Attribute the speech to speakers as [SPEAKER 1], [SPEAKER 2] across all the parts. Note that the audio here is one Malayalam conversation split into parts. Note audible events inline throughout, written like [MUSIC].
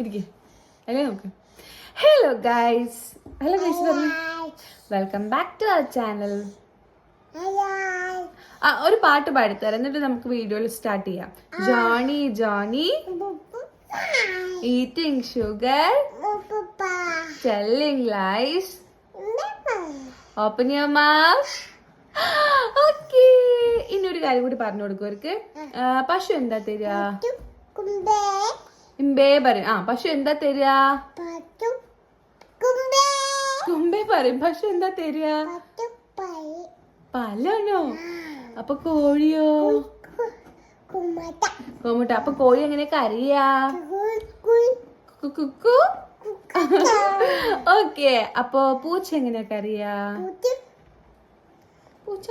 [SPEAKER 1] ഇരിക്കെ. അല്ലേ നോക്ക് ഹലോ ഗൈസ് ഹലോ ഗൈസ് പറഞ്ഞു? Welcome back to our channel ആ ഒരു പാട്ട് പാടിത്തരാം. എന്നിട്ട് നമുക്ക് വീഡിയോയിൽ സ്റ്റാർട്ട് ചെയ്യാം. Johnny Johnny eating sugar telling lies open your mouth okay ഇനി ഒരു കാര്യം കൂടി പറഞ്ഞു കൊടുക്കും അവർക്ക് പശു എന്താ തരിക? ഇമ്പേ പറയും ആ പശു എന്താ തരിക? കുമ്പേ. പറയും. പശു എന്താ തരിക? പലണോ? അപ്പൊ കോഴിയോ? കോമുട്ട അപ്പൊ കോഴി എങ്ങനെ കറിയാ കുക്കു ഓക്കെ. അപ്പൊ പൂച്ച എങ്ങനെ കറിയാ പൂച്ച.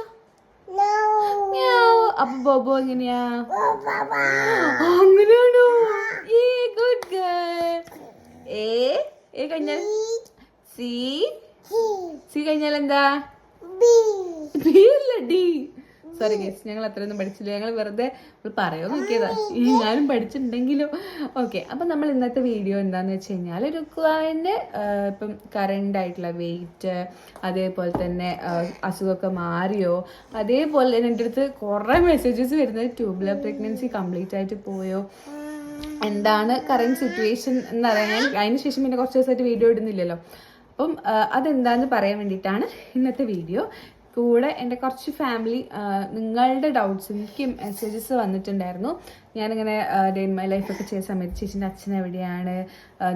[SPEAKER 1] അപ്പൊ ബോബോ എങ്ങനെയാ? [GASPS] അങ്ങനെയാണോ? കഴിഞ്ഞാൽ സി സി കഴിഞ്ഞാൽ എന്താ? ബി അല്ല? ഡി സോറി ഗേസ് ഞങ്ങൾ അത്രയൊന്നും പഠിച്ചില്ല. ഞങ്ങൾ വെറുതെ പറയോ നോക്കിയതാ. ഈ ഞാനും പഠിച്ചിട്ടുണ്ടെങ്കിലും. ഓക്കെ അപ്പം നമ്മൾ ഇന്നത്തെ വീഡിയോ എന്താന്ന് വെച്ച് കഴിഞ്ഞാൽ ഒരു രുക്കുവാന്റെ ഇപ്പം കറണ്ട് ആയിട്ടുള്ള വെയിറ്റ് അതേപോലെ തന്നെ അസുഖമൊക്കെ മാറിയോ അതേപോലെ തന്നെ എന്റെ അടുത്ത് കുറേ മെസ്സേജസ് വരുന്നത് ട്യൂബുലർ പ്രഗ്നൻസി കംപ്ലീറ്റ് ആയിട്ട് പോയോ. എന്താണ് കറണ്ട് സിറ്റുവേഷൻ എന്ന് പറയാൻ അതിന് ശേഷം പിന്നെ കുറച്ച് ദിവസമായിട്ട് വീഡിയോ ഇടുന്നില്ലല്ലോ. അപ്പം അതെന്താണെന്ന് പറയാൻ വേണ്ടിയിട്ടാണ് ഇന്നത്തെ വീഡിയോ കൂടെ എന്റെ കുറച്ച് ഫാമിലി നിങ്ങളുടെ ഡൗട്ട്സ് എനിക്ക് മെസ്സേജസ് വന്നിട്ടുണ്ടായിരുന്നു. ഞാനിങ്ങനെ ഡേ ഇൻ മൈ ലൈഫൊക്കെ ചെയ്ത സമയത്ത് ചേച്ചിന്റെ അച്ഛൻ എവിടെയാണ്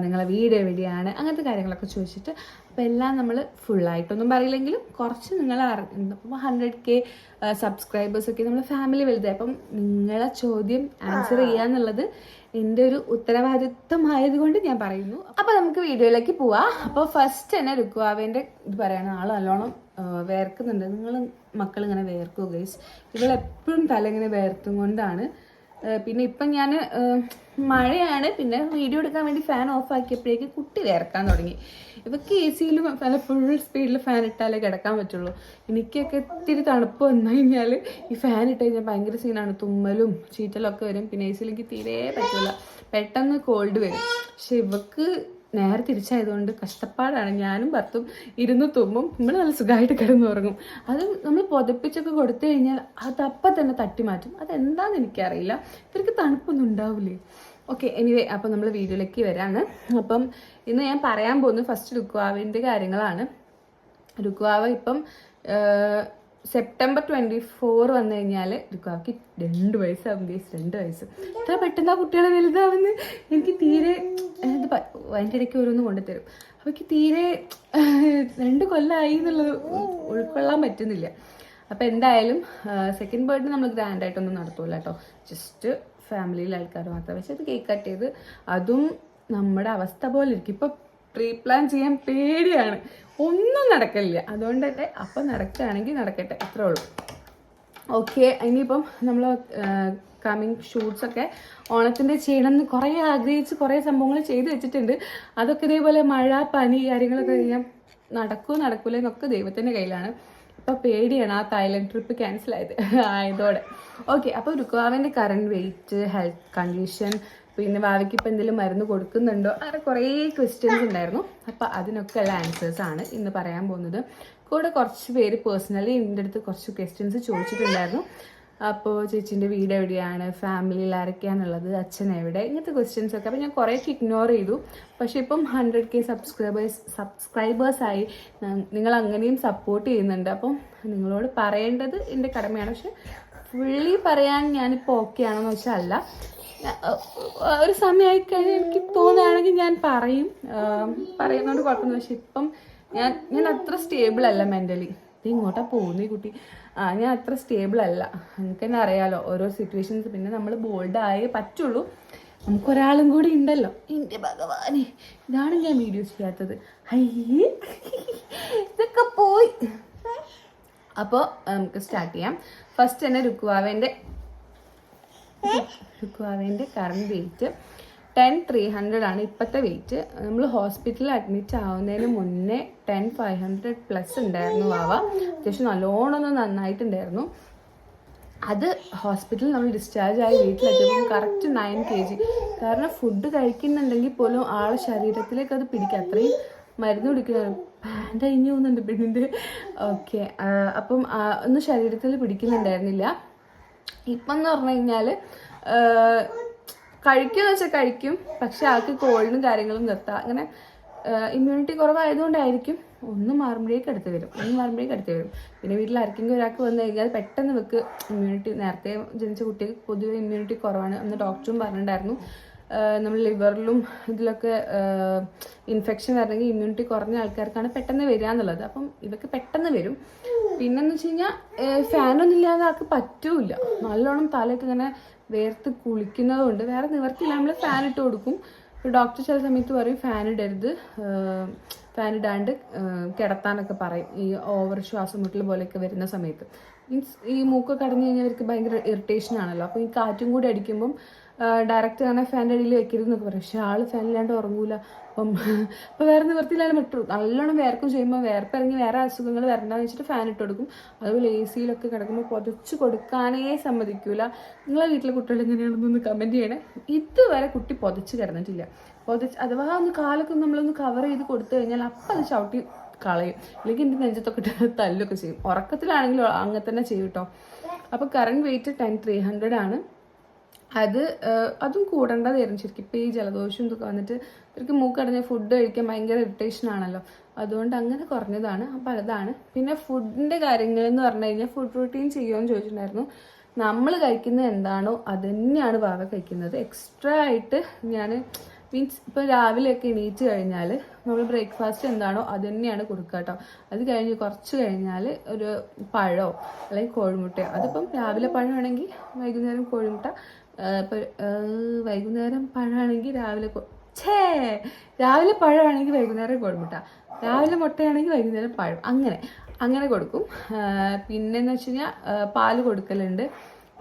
[SPEAKER 1] നിങ്ങളെ വീട് എവിടെയാണ് അങ്ങനത്തെ കാര്യങ്ങളൊക്കെ ചോദിച്ചിട്ട് അപ്പോൾ എല്ലാം നമ്മൾ ഫുള്ളായിട്ടൊന്നും പറയില്ലെങ്കിലും കുറച്ച് നിങ്ങൾ അറിഞ്ഞു ഹൺഡ്രഡ് കെ സബ്സ്ക്രൈബേഴ്സൊക്കെ നമ്മൾ ഫാമിലി വലുതായി. അപ്പം നിങ്ങളെ ചോദ്യം ആൻസർ ചെയ്യാന്നുള്ളത് എന്റെ ഒരു ഉത്തരവാദിത്വമായത് കൊണ്ട് ഞാൻ പറയുന്നു. അപ്പോൾ നമുക്ക് വീഡിയോയിലേക്ക് പോവാം. അപ്പോൾ ഫസ്റ്റ് തന്നെ രുക്കുവാവേന്റെ ഇത് പറയണം. ആൾ നല്ലോണം വേർക്കുന്നുണ്ട്. നിങ്ങൾ മക്കൾ ഇങ്ങനെ വേർക്കുക ഗൈസ് ഇവളെപ്പോഴും തല ഇങ്ങനെ വേർത്തും കൊണ്ടാണ് പിന്നെ ഇപ്പം ഞാൻ മഴയാണ്. പിന്നെ വീഡിയോ എടുക്കാൻ വേണ്ടി ഫാൻ ഓഫ് ആക്കിയപ്പോഴേക്ക് കുട്ടി വേർക്കാൻ തുടങ്ങി. ഇവർക്ക് എ സിയിൽ ഫുൾ സ്പീഡിൽ ഫാൻ ഇട്ടാലേ കിടക്കാൻ പറ്റുള്ളൂ. എനിക്കൊക്കെ ഇത്തിരി തണുപ്പ് വന്നു കഴിഞ്ഞാൽ ഈ ഫാൻ ഇട്ട് കഴിഞ്ഞാൽ ഭയങ്കര സീനാണ് തുമ്മലും ചീറ്റലും ഒക്കെ വരും. പിന്നെ എ സിയിലേക്ക് തീരെ പറ്റില്ല പെട്ടെന്ന് കോൾഡ് വരും. പക്ഷെ ഇവക്ക് നേരെ തിരിച്ചായതുകൊണ്ട് കഷ്ടപ്പാടാണ്. ഞാനും ഭർത്തും ഇരുന്ന് തുമ്മും നമ്മൾ നല്ല സുഖമായിട്ട് കിടന്നുറങ്ങും. അത് നമ്മൾ പുതപ്പിച്ചൊക്കെ കൊടുത്തു കഴിഞ്ഞാൽ അത് തന്നെ തട്ടി മാറ്റും. അതെന്താന്ന് എനിക്കറിയില്ല. ഇവർക്ക് തണുപ്പൊന്നും ഉണ്ടാവില്ലേ ഓക്കെ എനിവേ അപ്പം നമ്മൾ വീഡിയോയിലേക്ക് വരാണ്. അപ്പം ഇന്ന് ഞാൻ പറയാൻ പോകുന്നത് ഫസ്റ്റ് ലുക്കുവാവിന്റെ കാര്യങ്ങളാണ്. രുക്വാവ ഇപ്പം സെപ്റ്റംബർ ട്വന്റി ഫോർ വന്നു കഴിഞ്ഞാൽ രുക്വാവയ്ക്ക് രണ്ട് വയസ്സാവും ഗേസ് രണ്ട് വയസ്സ്. ഇത്ര പെട്ടെന്ന് ആ കുട്ടികളെ വലുതാവുന്ന. എനിക്ക് തീരെ ഇത് അതിന്റെ ഇടയ്ക്ക് ഓരോന്ന് കൊണ്ടുതരും. അവയ്ക്ക് തീരെ രണ്ട് കൊല്ലമായി എന്നുള്ളത് ഉൾ- ഉൾക്കൊള്ളാൻ പറ്റുന്നില്ല. അപ്പോൾ എന്തായാലും സെക്കൻഡ് ബർത്ത്ഡേ നമ്മൾ ഗ്രാൻഡ് ആയിട്ടൊന്നും നടത്തൂല കേട്ടോ ജസ്റ്റ് ഫാമിലിയിലെ ആൾക്കാർ മാത്രം. പക്ഷെ അത് കേക്ക് കട്ട് ചെയ്ത് അതും നമ്മുടെ അവസ്ഥ പോലെ ഇരിക്കും. ഇപ്പം പ്രീ പ്ലാൻ ചെയ്യാൻ പേടിയാണ്. ഒന്നും നടക്കില്ല അതുകൊണ്ട് തന്നെ അപ്പം നടക്കുകയാണെങ്കിൽ നടക്കട്ടെ. അത്രേ ഉള്ളൂ. ഓക്കെ ഇനിയിപ്പം നമ്മൾ കമ്മിങ് ഷൂട്ട്സൊക്കെ ഓണത്തിന്റെ ചെയ്യണം എന്ന് കുറേ ആഗ്രഹിച്ച് കുറേ സംഭവങ്ങൾ ചെയ്ത് വെച്ചിട്ടുണ്ട്. അതൊക്കെ ഇതേപോലെ മഴ പനി കാര്യങ്ങളൊക്കെ ചെയ്യാം നടക്കൂ നടക്കൂല എന്നൊക്കെ ദൈവത്തിന്റെ കയ്യിലാണ്. ഇപ്പം പേടിയാണ് ആ തായ്ലൻഡ് ട്രിപ്പ് ക്യാൻസൽ ആയത്. ആയതോടെ. ഓക്കെ അപ്പോൾ രുക്കുവാവിന്റെ കറണ്ട് വെയിറ്റ് ഹെൽത്ത് കണ്ടീഷൻ പിന്നെ ഭാവിക്ക് ഇപ്പം എന്തെങ്കിലും മരുന്ന് കൊടുക്കുന്നുണ്ടോ? അങ്ങനെ കുറേ ക്വസ്റ്റ്യൻസ് ഉണ്ടായിരുന്നു. അപ്പോൾ അതിനൊക്കെ ഉള്ള ആൻസേഴ്സ് ആണ് ഇന്ന് പറയാൻ പോകുന്നത്. കൂടെ കുറച്ച് പേര് പേഴ്സണലി എന്റെ അടുത്ത് കുറച്ച് ക്വസ്റ്റ്യൻസ് ചോദിച്ചിട്ടുണ്ടായിരുന്നു. അപ്പോൾ ചേച്ചീന്റെ വീട് എവിടെയാണ്? ഫാമിലിയിൽ ആരൊക്കെയാണുള്ളത്? അച്ഛൻ എവിടെ? ഇങ്ങനത്തെ ക്വസ്റ്റ്യൻസ് ഒക്കെ. അപ്പോൾ ഞാൻ കുറേയൊക്കെ ഇഗ്നോർ ചെയ്തു. പക്ഷേ ഇപ്പം ഹൺഡ്രഡ് കെ സബ്സ്ക്രൈബേഴ്സ് സബ്സ്ക്രൈബേഴ്സായി നിങ്ങൾ അങ്ങനെയും സപ്പോർട്ട് ചെയ്യുന്നുണ്ട്. അപ്പം നിങ്ങളോട് പറയേണ്ടത് എന്റെ കടമയാണ്. പക്ഷെ ഫുള്ളി പറയാൻ ഞാനിപ്പോൾ ഓക്കെ ആണെന്ന് വെച്ചാൽ അല്ല. ഒരു സമയമായി കഴിഞ്ഞാൽ എനിക്ക് തോന്നുകയാണെങ്കിൽ ഞാൻ പറയും. പറയുന്നതുകൊണ്ട് കുഴപ്പമൊന്നും പക്ഷെ ഇപ്പം ഞാൻ ഞാൻ അത്ര സ്റ്റേബിൾ അല്ല മെന്റലി ഇത് ഇങ്ങോട്ടാ പോകുന്നേ കുട്ടി. ആ ഞാൻ അത്ര സ്റ്റേബിൾ അല്ല. നമുക്ക് തന്നെ അറിയാലോ ഓരോ സിറ്റുവേഷൻസ് പിന്നെ നമ്മൾ ബോൾഡ് ആയേ പറ്റുള്ളൂ. നമുക്കൊരാളും കൂടി ഉണ്ടല്ലോ. എന്റെ ഭഗവാനെ ഇതാണ് ഞാൻ വീഡിയോ ചെയ്യാത്തത്. അയ്യേ ഇതൊക്കെ പോയി. അപ്പോൾ നമുക്ക് സ്റ്റാർട്ട് ചെയ്യാം. ഫസ്റ്റ് തന്നെ രുക്കുവാവേന്റെ രുക്കുവാവേന്റെ current weight ten three hundred ആണ് ഇപ്പോഴത്തെ വെയിറ്റ് നമ്മൾ ഹോസ്പിറ്റലിൽ അഡ്മിറ്റ് ആവുന്നതിന് മുന്നേ ടെൻ ഫൈവ് ഹൺഡ്രഡ് പ്ലസ് ഉണ്ടായിരുന്നു വാവ. അത്യാവശ്യം നല്ലോണം നന്നായിട്ടുണ്ടായിരുന്നു. അത് ഹോസ്പിറ്റലിൽ നമ്മൾ ഡിസ്ചാർജ് ആയി വീട്ടിലെത്തിയപ്പോൾ കറക്റ്റ് നയൻ കെ ജി കാരണം ഫുഡ് കഴിക്കുന്നുണ്ടെങ്കിൽ പോലും ആളെ ശരീരത്തിലേക്ക് അത് പിടിക്കുക അത്രയും മരുന്ന് കുടിക്കുന്നു പാന്റ് അഴിഞ്ഞു പോകുന്നുണ്ട് പെണ്ണിന്റെ. ഓക്കെ അപ്പം ഒന്നും ശരീരത്തിൽ പിടിക്കുന്നുണ്ടായിരുന്നില്ല. ഇപ്പം എന്ന് പറഞ്ഞു കഴിഞ്ഞാൽ കഴിക്കുമെന്ന് വെച്ചാൽ കഴിക്കും പക്ഷെ ആൾക്ക് കോൾഡും കാര്യങ്ങളും നിർത്താം. അങ്ങനെ ഇമ്മ്യൂണിറ്റി കുറവായതുകൊണ്ടായിരിക്കും ഒന്ന് മാറുമ്പോഴേക്ക് അടുത്ത് വരും. ഒന്ന് മാറുമ്പോഴേക്ക് അടുത്ത് വരും. പിന്നെ വീട്ടിൽ ആർക്കെങ്കിലും ഒരാൾക്ക് വന്നു കഴിഞ്ഞാൽ പെട്ടെന്ന് വെക്ക് ഇമ്മ്യൂണിറ്റി നേരത്തെ ജനിച്ച കുട്ടിക്ക് പൊതുവെ ഇമ്മ്യൂണിറ്റി കുറവാണ്. അന്ന് ഡോക്ടറും പറഞ്ഞിട്ടുണ്ടായിരുന്നു. നമ്മൾ ലിവറിലും ഇതിലൊക്കെ ഇൻഫെക്ഷൻ വരണമെങ്കിൽ ഇമ്മ്യൂണിറ്റി കുറഞ്ഞ ആൾക്കാർക്കാണ് പെട്ടെന്ന് വരിക എന്നുള്ളത്. അപ്പം ഇവക്ക് പെട്ടെന്ന് വരും. പിന്നെന്ന് വെച്ച് കഴിഞ്ഞാൽ ഫാനൊന്നും ഇല്ലാതെ ആൾക്ക് പറ്റൂല നല്ലോണം തലയൊക്കെ ഇങ്ങനെ വേർത്ത് കുളിക്കുന്നതുകൊണ്ട് വേറെ നിവർത്തിയില്ല. നമ്മൾ ഫാൻ ഇട്ട് കൊടുക്കും. ഡോക്ടർ ചില സമയത്ത് പറയും ഫാൻ ഇടരുത്. ഫാൻ ഇടാണ്ട് കിടത്താനൊക്കെ പറയും. ഈ ഓവർ ശ്വാസം മുട്ടൽ പോലെയൊക്കെ വരുന്ന സമയത്ത്. മീൻസ് ഈ മൂക്കൊക്കെ അടഞ്ഞു കഴിഞ്ഞാൽ അവർക്ക് ഭയങ്കര ഇറിറ്റേഷൻ ആണല്ലോ. അപ്പോൾ ഈ കാറ്റും കൂടി അടിക്കുമ്പം ഡയറക്റ്റ് തന്നെ ഫാന്റെ അടിയിൽ വെക്കരുത് എന്നൊക്കെ പറയും. പക്ഷേ ആൾ ഫാനില്ലാണ്ട് ഉറങ്ങൂല. അപ്പം അപ്പോൾ വേറെ നിവർത്തിയില്ലാതെ പറ്റും നല്ലോണം വേർക്കും ചെയ്യുമ്പോൾ വേർപ്പിറങ്ങി വേറെ അസുഖങ്ങൾ വരണ്ടെന്ന് വെച്ചിട്ട് ഫാൻ ഇട്ട് കൊടുക്കും. അതുപോലെ എ സിയിലൊക്കെ കിടക്കുമ്പോൾ പുതച്ച് കൊടുക്കാനേ സമ്മതിക്കൂല. നിങ്ങളെ വീട്ടിലെ കുട്ടികൾ എങ്ങനെയാണെന്നൊന്ന് കമന്റ് ചെയ്യണേ. ഇതുവരെ കുട്ടി പുതച്ച് കിടന്നിട്ടില്ല. പുതച്ച് അഥവാ ഒന്ന് കാലൊക്കെ നമ്മളൊന്ന് കവർ ചെയ്ത് കൊടുത്തു കഴിഞ്ഞാൽ അപ്പം അത് ചവിട്ടി കളയും. അല്ലെങ്കിൽ എന്റെ നെഞ്ചത്തൊക്കെ തല്ലൊക്കെ ചെയ്യും. ഉറക്കത്തിലാണെങ്കിൽ അങ്ങനെ തന്നെ ചെയ്യും കേട്ടോ അപ്പോൾ current weight ten three hundred ആണ്. അത് അതും കൂടേണ്ടതായിരുന്നു ശരിക്കും. ഇപ്പൊ ഈ ജലദോഷം ഇതൊക്കെ വന്നിട്ട് ഇവർക്ക് മൂക്കടഞ്ഞ ഫുഡ് കഴിക്കാൻ ഭയങ്കര ഇറിറ്റേഷൻ ആണല്ലോ. അതുകൊണ്ട് അങ്ങനെ കുറഞ്ഞതാണ്. അപ്പൊ അതാണ്. പിന്നെ ഫുഡിന്റെ കാര്യങ്ങൾ എന്ന് പറഞ്ഞു കഴിഞ്ഞാൽ ഫുഡ് റൂട്ടീൻ ചെയ്യുമെന്ന് ചോദിച്ചിട്ടുണ്ടായിരുന്നു. നമ്മൾ കഴിക്കുന്നത് എന്താണോ അത് തന്നെയാണ് ഭാവ കഴിക്കുന്നത്. എക്സ്ട്രാ ആയിട്ട് ഞാൻ മീൻസ് ഇപ്പോൾ രാവിലെയൊക്കെ എണീറ്റ് കഴിഞ്ഞാൽ നമ്മൾ ബ്രേക്ക്ഫാസ്റ്റ് എന്താണോ അത് തന്നെയാണ് കൊടുക്കുക കേട്ടോ. അത് കഴിഞ്ഞ് കുറച്ച് കഴിഞ്ഞാൽ ഒരു പഴമോ അല്ലെങ്കിൽ കോഴിമുട്ടയോ അതിപ്പം രാവിലെ പഴമാണെങ്കിൽ വൈകുന്നേരം കോഴിമുട്ട വൈകുന്നേരം പഴമാണെങ്കിൽ രാവിലെ ഛേ രാവിലെ പഴമാണെങ്കിൽ വൈകുന്നേരം കോഴിമുട്ട രാവിലെ മുട്ടയാണെങ്കിൽ വൈകുന്നേരം പഴം അങ്ങനെ അങ്ങനെ കൊടുക്കും. പിന്നെന്ന് വെച്ച് കഴിഞ്ഞാൽ പാൽ കൊടുക്കലുണ്ട്.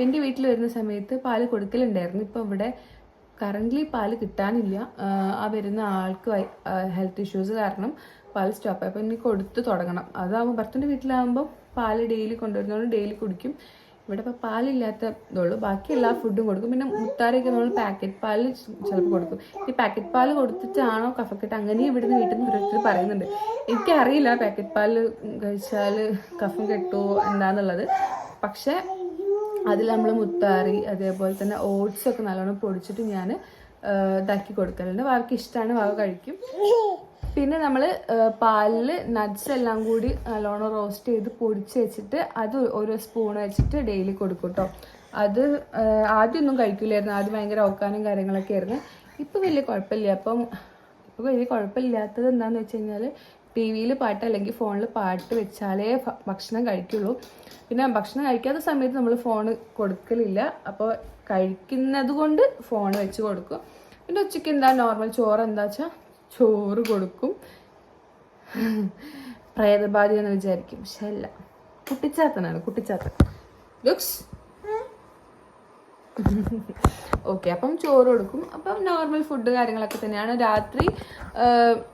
[SPEAKER 1] എന്റെ വീട്ടിൽ വരുന്ന സമയത്ത് പാൽ കൊടുക്കലുണ്ടായിരുന്നു. ഇപ്പം ഇവിടെ കറന്റ്ലി പാൽ കിട്ടാനില്ല. ആ, വരുന്ന ആൾക്ക് ഹെൽത്ത് ഇഷ്യൂസ് കാരണം പാൽ സ്റ്റോപ്പ് അപ്പോൾ ഇനി കൊടുത്ത് തുടങ്ങണം. അതാകുമ്പോൾ ഭർത്തന്റെ വീട്ടിലാകുമ്പോൾ പാൽ ഡെയിലി കൊണ്ടുവരുന്നതുകൊണ്ട് ഡെയിലി കുടിക്കും. ഇവിടെ ഇപ്പോൾ പാലില്ലാത്ത ഇതുള്ളൂ ബാക്കി എല്ലാ ഫുഡും കൊടുക്കും. പിന്നെ മുത്താരൊക്കെ നമ്മൾ പാക്കറ്റ് പാൽ ചിലപ്പോൾ കൊടുക്കും. ഈ പാക്കറ്റ് പാൽ കൊടുത്തിട്ടാണോ കഫക്കെട്ട്? അങ്ങനെ ഇവിടുന്ന് വീട്ടിൽ നിന്ന് ഓരോരുത്തർ പറയുന്നുണ്ട്. എനിക്കറിയില്ല പാക്കറ്റ് പാൽ കഴിച്ചാൽ കഫം കെട്ടുമോ എന്താന്നുള്ളത്. പക്ഷേ അതിൽ നമ്മൾ മുത്താറി അതേപോലെ തന്നെ ഓട്സ് ഒക്കെ നല്ലോണം പൊടിച്ചിട്ട് ഞാൻ ഇതാക്കി കൊടുക്കലുണ്ട്. വാക്ക് ഇഷ്ടമാണ് വാവ കഴിക്കും. പിന്നെ നമ്മൾ പാലിൽ നട്ട്സ് എല്ലാം കൂടി നല്ലോണം റോസ്റ്റ് ചെയ്ത് പൊടിച്ച് വെച്ചിട്ട് അത് ഒരു സ്പൂൺ വെച്ചിട്ട് ഡെയിലി കൊടുക്കും കേട്ടോ അത് ആദ്യമൊന്നും കഴിക്കില്ലായിരുന്നു. ആദ്യം ഭയങ്കര ഓക്കാനും കാര്യങ്ങളൊക്കെ ആയിരുന്നു. ഇപ്പം വലിയ കുഴപ്പമില്ല. അപ്പം ഇപ്പോൾ വലിയ കുഴപ്പമില്ലാത്തത് എന്താണെന്ന് വെച്ച് കഴിഞ്ഞാൽ ടി വിയിൽ പാട്ട് അല്ലെങ്കിൽ ഫോണിൽ പാട്ട് വെച്ചാലേ ഭക്ഷണം കഴിക്കുള്ളൂ. പിന്നെ ഭക്ഷണം കഴിക്കാത്ത സമയത്ത് നമ്മൾ ഫോൺ കൊടുക്കലില്ല. അപ്പോൾ കഴിക്കുന്നത് കൊണ്ട് ഫോൺ വെച്ച് കൊടുക്കും. പിന്നെ ഉച്ചയ്ക്ക് എന്താ നോർമൽ ചോറ് എന്താ വെച്ചാൽ ചോറ് കൊടുക്കും. പ്രേതബാധ എന്ന് വിചാരിക്കും. പക്ഷെ അല്ല. കുട്ടിച്ചാത്തനാണ് കുട്ടിച്ചാത്തൻ. ലുക്സ് [LAUGHS] ഓക്കെ അപ്പം ചോറ് കൊടുക്കും. അപ്പം നോർമൽ ഫുഡ് കാര്യങ്ങളൊക്കെ തന്നെയാണ്. രാത്രി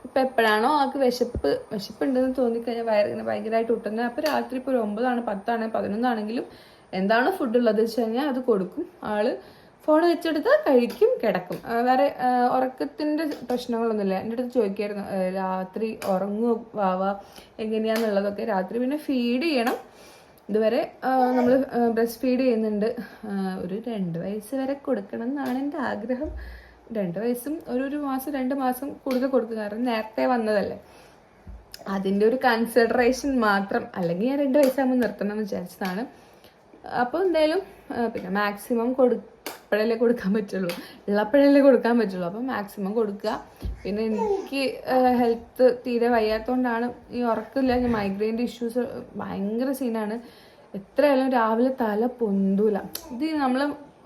[SPEAKER 1] ഇപ്പം എപ്പോഴാണോ ആൾക്ക് വിശപ്പ് വിശപ്പുണ്ടെന്ന് തോന്നിക്കഴിഞ്ഞാൽ വയറിങ്ങനെ ഭയങ്കരമായിട്ട് ഒട്ടുന്നത് അപ്പോൾ രാത്രി ഇപ്പോൾ ഒരു ഒമ്പതാണ് പത്താണ് പതിനൊന്നാണെങ്കിലും എന്താണോ ഫുഡ് ഉള്ളത് വെച്ച് കഴിഞ്ഞാൽ അത് കൊടുക്കും. ആൾ ഫോൺ വെച്ചെടുത്ത് കഴിക്കും കിടക്കും. വേറെ ഉറക്കത്തിന്റെ പ്രശ്നങ്ങളൊന്നുമില്ല. എന്റെ അടുത്ത് ചോദിക്കായിരുന്നു രാത്രി ഉറങ്ങുക വാവ എങ്ങനെയാന്നുള്ളതൊക്കെ. രാത്രി പിന്നെ ഫീഡ് ചെയ്യണം. ഇതുവരെ നമ്മൾ ബ്രസ്റ്റ് ഫീഡ് ചെയ്യുന്നുണ്ട്. ഒരു രണ്ട് വയസ്സ് വരെ കൊടുക്കണം എന്നാണ് എന്റെ ആഗ്രഹം. രണ്ട് വയസ്സും ഒരു ഒരു മാസം രണ്ട് മാസം കൂടുതൽ കൊടുക്കും. കാരണം നേരത്തെ വന്നതല്ലേ. അതിന്റെ ഒരു കൺസിഡറേഷൻ മാത്രം അല്ലെങ്കിൽ ഞാൻ രണ്ട് വയസ്സാകുമ്പോൾ നിർത്തണം എന്ന് വിചാരിച്ചതാണ്. അപ്പോൾ എന്തായാലും പിന്നെ മാക്സിമം കൊടു ഇപ്പോഴല്ലേ കൊടുക്കാൻ പറ്റുള്ളൂ. ഉള്ളപ്പോഴല്ലേ കൊടുക്കാൻ പറ്റുള്ളൂ. അപ്പോൾ മാക്സിമം കൊടുക്കുക. പിന്നെ എനിക്ക് ഹെൽത്ത് തീരെ വയ്യാത്തതുകൊണ്ടാണ് ഈ ഉറക്കില്ല ഞാൻ മൈഗ്രെയിന്റെ ഇഷ്യൂസ് ഭയങ്കര സീനാണ് എത്രയായാലും രാവിലെ തല പൊന്തൂല. ഇത് നമ്മൾ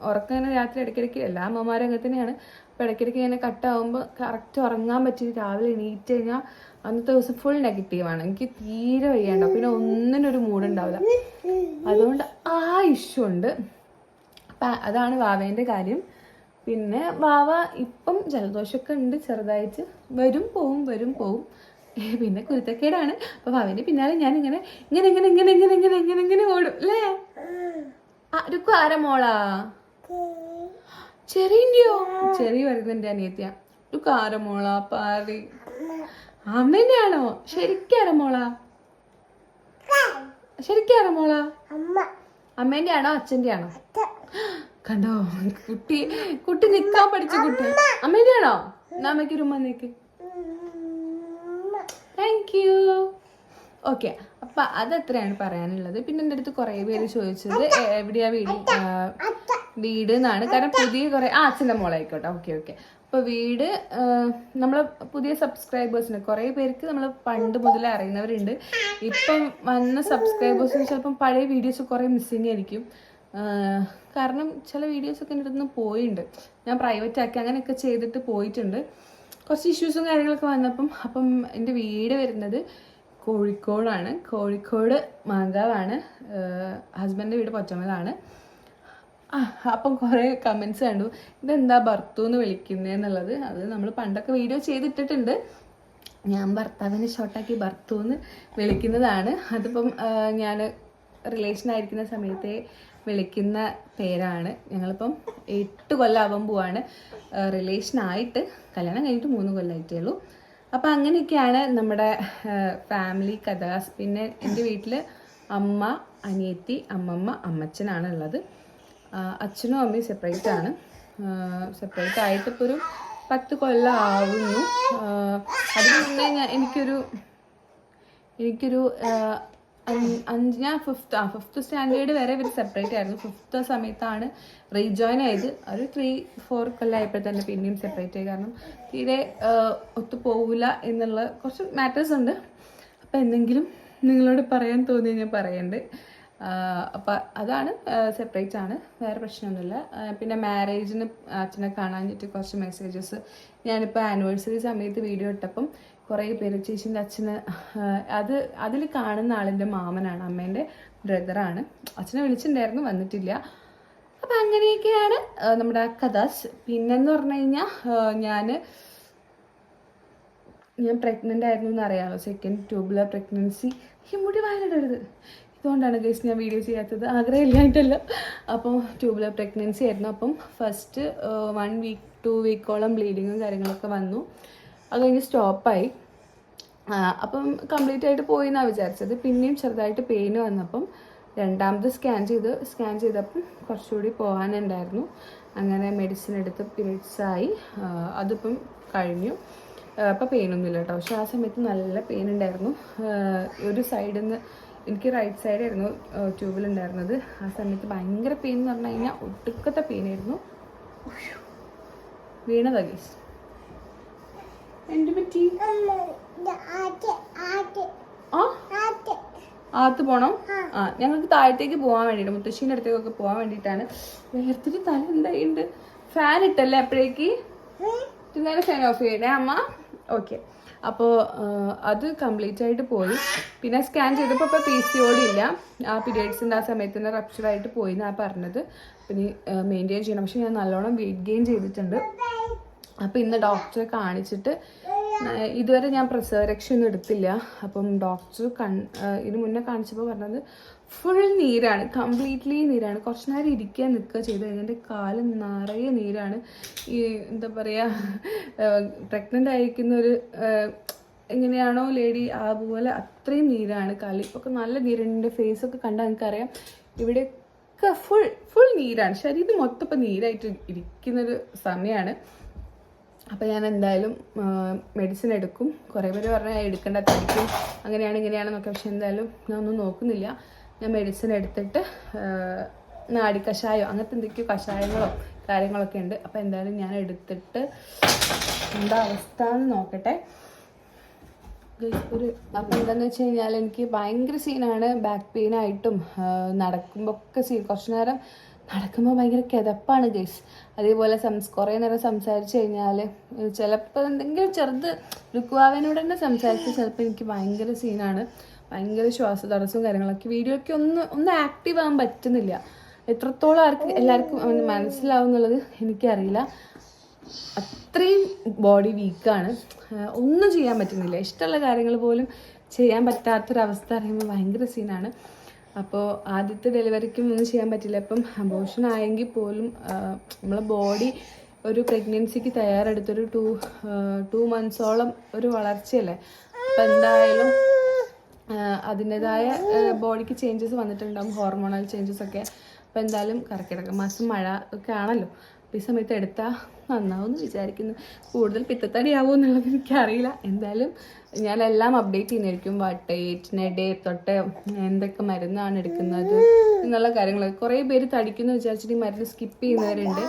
[SPEAKER 1] ഉറക്കം രാത്രി ഇടയ്ക്കിടയ്ക്ക് എല്ലാ അമ്മമാരും അങ്ങനെ തന്നെയാണ്. അപ്പോൾ ഇടയ്ക്കിടയ്ക്ക് ഇങ്ങനെ കട്ടാവുമ്പോൾ കറക്റ്റ് ഉറങ്ങാൻ പറ്റി രാവിലെ എണീറ്റ് കഴിഞ്ഞാൽ അന്നത്തെ ദിവസം ഫുൾ നെഗറ്റീവാണ് എനിക്ക് തീരെ വയ്യാണ്ടോ. പിന്നെ ഒന്നിനൊരു ഉണ്ടാവില്ല അതുകൊണ്ട് ആ ഇഷ്യൂ ഉണ്ട്. അപ്പം അതാണ് വാവേന്റെ കാര്യം. പിന്നെ വാവ ഇപ്പം ജലദോഷമൊക്കെ ഉണ്ട് ചെറുതായിട്ട്. വരും പോവും വരും പോവും. പിന്നെ കുരുത്തക്കേടാണ്. അപ്പോൾ വാവേന്റെ പിന്നാലെ ഞാൻ ഇങ്ങനെ ഇങ്ങനെ ഇങ്ങനെ ഇങ്ങനെ ഇങ്ങനെ ഇങ്ങനെ ഇങ്ങനെ ഇങ്ങനെ ഓടും. അല്ലേ ആരൊക്കെ ആരമോളാ ആരാ മോളാ? ചെറിയോ ചെറിയ വരുന്നുണ്ട് അനിയത്തിയ. ഒരു കാരമോളാ പാറി. അമ്മേന്റെ ശരിക്കാണോ മോള? ശരിക്കാണോ മോളാ? അമ്മേന്റെ ആണോ അച്ഛന്റെ ആണോ കണ്ടോ? കുട്ടി കുട്ടി നിക്കാൻ പഠിച്ച കുട്ടി. അമ്മേന്റെ ആണോ എന്നാ അമ്മയ്ക്ക് ഒരു ഉമ്മ നിക്ക്. താങ്ക് യു ഓക്കെ അപ്പൊ അതത്രയാണ് പറയാനുള്ളത്? പിന്നെ എന്റെ അടുത്ത് കുറേ പേര് ചോദിച്ചത് എവിടെയാ വീട്? വീട് എന്നാണ്. കാരണം പുതിയ കുറെ ആ അച്ഛന്റെ മോളായിക്കോട്ടെ. ഓക്കെ ഓക്കെ അപ്പൊ വീട് നമ്മൾ പുതിയ സബ്സ്ക്രൈബേഴ്സിന് കുറേ പേർക്ക് നമ്മൾ പണ്ട് മുതലേ അറിയുന്നവരുണ്ട്. ഇപ്പം വന്ന സബ്സ്ക്രൈബേഴ്സിന് ചിലപ്പം പഴയ വീഡിയോസ് കുറേ മിസ്സിങ് ആയിരിക്കും. കാരണം ചില വീഡിയോസ് ഒക്കെ എന്റെ അടുത്ത് പോയിട്ടുണ്ട് ഞാൻ പ്രൈവറ്റ് ആക്കി അങ്ങനെയൊക്കെ ചെയ്തിട്ട് പോയിട്ടുണ്ട്. കുറച്ച് ഇഷ്യൂസും കാര്യങ്ങളൊക്കെ വന്നപ്പം അപ്പം എന്റെ വീട് വരുന്നത് കോഴിക്കോടാണ്. കോഴിക്കോട് മാങ്കാവാണ്. ഹസ്ബൻഡിന്റെ വീട് പൊറ്റമലാണ് ആ അപ്പം കുറേ കമൻസ് കണ്ടു. ഇതെന്താ ഭർത്തു എന്ന് വിളിക്കുന്നതെന്നുള്ളത് അത് നമ്മൾ പണ്ടൊക്കെ വീഡിയോ ചെയ്തിട്ടിട്ടുണ്ട്. ഞാൻ ഭർത്താവിനെ ഷോർട്ടാക്കി ഭർത്തു എന്ന് വിളിക്കുന്നതാണ്. അതിപ്പം ഞാൻ റിലേഷൻ ആയിരിക്കുന്ന സമയത്തെ വിളിക്കുന്ന പേരാണ്. ഞങ്ങളിപ്പം എട്ട് കൊല്ലമാവാൻ പോവാണ്. റിലേഷനായിട്ട് കല്യാണം കഴിഞ്ഞിട്ട് മൂന്ന് കൊല്ലമായിട്ടേ ഉള്ളൂ. അപ്പോൾ അങ്ങനെയൊക്കെയാണ് നമ്മുടെ ഫാമിലി കഥാസ് പിന്നെ എന്റെ വീട്ടിൽ അമ്മ അനിയത്തി അമ്മമ്മ അമ്മച്ചനാണ് ഉള്ളത് അച്ഛനും അമ്മയും സെപ്പറേറ്റ് ആണ്. സെപ്പറേറ്റ് ആയിട്ട് ഇപ്പോൾ ഒരു പത്ത് കൊല്ലം ആവുന്നു. അതിന് മുന്നേ ഞാൻ എനിക്കൊരു എനിക്കൊരു അഞ്ച്- ഞാൻ ഫിഫ്ത്ത് ആ ഫിഫ്ത്ത് സ്റ്റാൻഡേർഡ് വരെ ഇവർ സെപ്പറേറ്റ് ആയിരുന്നു. ഫിഫ്ത്ത് സമയത്താണ് റീജോയിൻ ആയത്. ഒരു ത്രീ ഫോർ കൊല്ലമായപ്പോൾ തന്നെ പിന്നെയും സെപ്പറേറ്റ് ആയി. കാരണം തീരെ ഒത്തു പോവില്ല എന്നുള്ള കുറച്ച് മാറ്റേഴ്സ് ഉണ്ട്. അപ്പോൾ എന്തെങ്കിലും നിങ്ങളോട് പറയാൻ തോന്നി ഞാൻ പറയുന്നുണ്ട് അപ്പം അതാണ് സെപ്പറേറ്റ് ആണ്. വേറെ പ്രശ്നമൊന്നുമില്ല. പിന്നെ മാരേജിന് അച്ഛനെ കാണാഞ്ഞിട്ട് കുറച്ച് മെസ്സേജസ് ഞാനിപ്പോൾ ആനിവേഴ്സറി സമയത്ത് വീഡിയോ ഇട്ടപ്പം കുറേ പേര് ചേച്ചീന്റെ അച്ഛന് അത് അതിൽ കാണുന്ന ആളിന്റെ മാമനാണ് അമ്മേന്റെ ബ്രദറാണ് അച്ഛനെ വിളിച്ചിട്ടുണ്ടായിരുന്നു വന്നിട്ടില്ല. അപ്പം അങ്ങനെയൊക്കെയാണ് നമ്മുടെ കഥാസ് പിന്നെന്ന് പറഞ്ഞു കഴിഞ്ഞാൽ ഞാൻ ഞാൻ പ്രഗ്നന്റ് ആയിരുന്നു എന്ന് അറിയാമല്ലോ സെക്കൻഡ് ട്യൂബുലർ പ്രഗ്നൻസി ഈ മുടി വായിലിടരുത്. ഇതുകൊണ്ടാണ് ഗൈസ് ഞാൻ വീഡിയോ ചെയ്യാത്തത്. ആഗ്രഹമില്ലായിട്ടല്ല അപ്പോൾ ട്യൂബുലർ പ്രഗ്നൻസി ആയിരുന്നു. അപ്പം ഫസ്റ്റ് വൺ വീക്ക് ടു വീക്കോളം ബ്ലീഡിങ്ങും കാര്യങ്ങളൊക്കെ വന്നു. അത് കഴിഞ്ഞ് സ്റ്റോപ്പായി അപ്പം കംപ്ലീറ്റ് ആയിട്ട് പോയി എന്നാണ് വിചാരിച്ചത്. പിന്നെയും ചെറുതായിട്ട് പെയിൻ വന്നപ്പം രണ്ടാമത് സ്കാൻ ചെയ്ത് സ്കാൻ ചെയ്തപ്പം കുറച്ചുകൂടി പോകാനുണ്ടായിരുന്നു. അങ്ങനെ മെഡിസിൻ എടുത്ത് പീരീഡ്സ് ആയി. അതിപ്പം കഴിഞ്ഞു. അപ്പോൾ പെയിനൊന്നുമില്ല കേട്ടോ. പക്ഷേ ആ സമയത്ത് നല്ല പെയിൻ ഉണ്ടായിരുന്നു. ഒരു സൈഡിൽ നിന്ന് എനിക്ക് റൈറ്റ് സൈഡായിരുന്നു ട്യൂബിലുണ്ടായിരുന്നത് ആ സമയത്ത് ഭയങ്കര പെയിൻ എന്ന് പറഞ്ഞു കഴിഞ്ഞാൽ ഒടുക്കത്തെ പെയിനായിരുന്നു വീണതാ ഗീസ് എന്ത് പറ്റി ആ? ആത്ത് പോണം? ആ ഞങ്ങൾക്ക് താഴത്തേക്ക് പോകാൻ വേണ്ടിയിട്ട് മുത്തശ്ശീന്റെ അടുത്തേക്കൊക്കെ പോകാൻ വേണ്ടിയിട്ടാണ്. വേർത്തിട്ട് തല എന്തായിട്ടുണ്ട് ഫാൻ ഇട്ടല്ലേ അപ്പോഴേക്ക്? നേരെ ഫാൻ ഓഫ് ചെയ്യണേ അമ്മ? ഓക്കെ അപ്പോൾ അത് കംപ്ലീറ്റ് ആയിട്ട് പോയി. പിന്നെ സ്കാൻ ചെയ്തപ്പോൾ ഇപ്പോൾ പി സി ഓടി ഇല്ല. ആ പീരിയഡ്സിന്റെ ആ സമയത്ത് തന്നെ റപ്ചറായിട്ട് പോയി എന്നാണ് പറഞ്ഞത്. പിന്നെ മെയിന്റെയിൻ ചെയ്യണം. പക്ഷെ ഞാൻ നല്ലോണം വെയിറ്റ് ഗെയിൻ ചെയ്തിട്ടുണ്ട്. അപ്പോൾ ഇന്ന് ഡോക്ടറെ കാണിച്ചിട്ട് ഇതുവരെ ഞാൻ പ്രസവ രക്ഷയൊന്നും എടുത്തില്ല. അപ്പം ഡോക്ടർ കൺ ഇതിന് മുന്നേ കാണിച്ചപ്പോൾ പറഞ്ഞത് ഫുൾ നീരാണ്. കംപ്ലീറ്റ്ലി നീരാണ്. കുറച്ച് നേരം ഇരിക്കാൻ നിൽക്കുക ചെയ്ത് എന്റെ കാൽ നിറയെ നീരാണ്. ഈ എന്താ പറയുക പ്രഗ്നന്റ് ആയിരിക്കുന്ന ഒരു എങ്ങനെയാണോ ലേഡി അതുപോലെ അത്രയും നീരാണ് കാലിപ്പൊക്കെ നല്ല നീരുണ്ട്. ഫേസ് ഫേസൊക്കെ കണ്ടാൽ എനിക്കറിയാം. ഇവിടെയൊക്കെ ഫുൾ ഫുൾ നീരാണ്. ശരീരം മൊത്തം ഇപ്പം നീരായിട്ട് ഇരിക്കുന്നൊരു സമയമാണ് അപ്പോൾ ഞാൻ എന്തായാലും മെഡിസിൻ എടുക്കും. കുറേ പേര് പറഞ്ഞാൽ എടുക്കേണ്ട അങ്ങനെയാണ് ഇങ്ങനെയാണെന്നൊക്കെ. പക്ഷെ എന്തായാലും ഞാൻ ഒന്നും നോക്കുന്നില്ല. ഞാൻ മെഡിസിൻ എടുത്തിട്ട് നാടിക്കഷായോ നാടി കഷായോ അങ്ങനത്തെ എന്തൊക്കെയോ കഷായങ്ങളോ കാര്യങ്ങളൊക്കെ ഉണ്ട്. അപ്പോൾ എന്തായാലും ഞാൻ എടുത്തിട്ട് എന്താ അവസ്ഥ എന്ന് നോക്കട്ടെ ഒരു അപ്പം എന്താണെന്ന് വെച്ച് കഴിഞ്ഞാൽ എനിക്ക് ഭയങ്കര സീനാണ് ബാക്ക് പെയിൻ ആയിട്ടും നടക്കുമ്പോൾ ഒക്കെ സീൻ കുറച്ച് നേരം നടക്കുമ്പോൾ ഭയങ്കര കിതപ്പാണ് ഗൈസ്. അതേപോലെ സംസ് കുറേ നേരം സംസാരിച്ച് കഴിഞ്ഞാൽ ചിലപ്പോൾ എന്തെങ്കിലും ചെറുത് രുക്കുവാവിനോട് തന്നെ സംസാരിച്ച് ചിലപ്പോൾ എനിക്ക് ഭയങ്കര സീനാണ് ഭയങ്കര ശ്വാസ തടസ്സവും കാര്യങ്ങളൊക്കെ. വീഡിയോയ്ക്ക് ഒന്ന് ഒന്ന് ആക്റ്റീവ് ആകാൻ പറ്റുന്നില്ല. എത്രത്തോളം ആർക്ക് എല്ലാവർക്കും അവന് മനസ്സിലാവും എന്നുള്ളത് എനിക്കറിയില്ല. അത്രയും ബോഡി വീക്കാണ് ഒന്നും ചെയ്യാൻ പറ്റുന്നില്ല. ഇഷ്ടമുള്ള കാര്യങ്ങൾ പോലും ചെയ്യാൻ പറ്റാത്തൊരവസ്ഥ അറിയുമ്പോൾ ഭയങ്കര സീനാണ് അപ്പോൾ ആദ്യത്തെ ഡെലിവറിക്കും ഒന്നും ചെയ്യാൻ പറ്റില്ല. അപ്പം അബോഷൻ ആയെങ്കിൽ പോലും നമ്മളെ ബോഡി ഒരു പ്രഗ്നൻസിക്ക് തയ്യാറെടുത്തൊരു ടു ടു മന്ത്സോളം ഒരു വളർച്ചയല്ലേ? അപ്പം എന്തായാലും അതിന്റെതായ ബോഡിക്ക് ചേഞ്ചസ് വന്നിട്ടുണ്ടാകും ഹോർമോണൽ ചേഞ്ചസ് ഒക്കെ. അപ്പോൾ എന്തായാലും കറക്കിടക്ക മാസം മഴ ഒക്കെ ആണല്ലോ. അപ്പോൾ ഈ സമയത്ത് എടുത്താൽ നന്നാവുമെന്ന് വിചാരിക്കുന്നു. കൂടുതൽ പിത്തത്തടിയാവും എന്നുള്ളത് എനിക്കറിയില്ല. എന്തായാലും ഞാനെല്ലാം അപ്ഡേറ്റ് ചെയ്യുന്നതായിരിക്കും. വട്ടേറ്റ് ഡേ തൊട്ട് എന്തൊക്കെ മരുന്നാണ് എടുക്കുന്നത് എന്നുള്ള കാര്യങ്ങൾ കുറേ പേര് തടിക്കുന്നു വിചാരിച്ചിട്ട് ഈ മരുന്ന് സ്കിപ്പ് ചെയ്യുന്നവരുണ്ട്.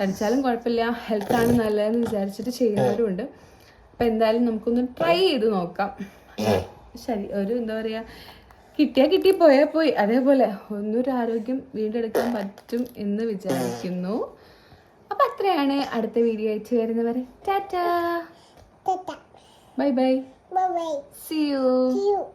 [SPEAKER 1] തടിച്ചാലും കുഴപ്പമില്ല. ഹെൽത്താണ് നല്ലതെന്ന് വിചാരിച്ചിട്ട് ചെയ്യുന്നവരുണ്ട്. അപ്പോൾ എന്തായാലും നമുക്കൊന്ന് ട്രൈ ചെയ്ത് നോക്കാം. ശരി ഒരു എന്താ പറയുക കിട്ടിയാൽ കിട്ടി പോയാൽ പോയി. അതേപോലെ ഒന്നൊരു ആരോഗ്യം വീണ്ടെടുക്കാൻ പറ്റും എന്ന് വിചാരിക്കുന്നു. അപ്പം അത്രയാണ് അടുത്ത വീഡിയോ അയച്ചു വരുന്നവരെ. Tata. Bye bye. See you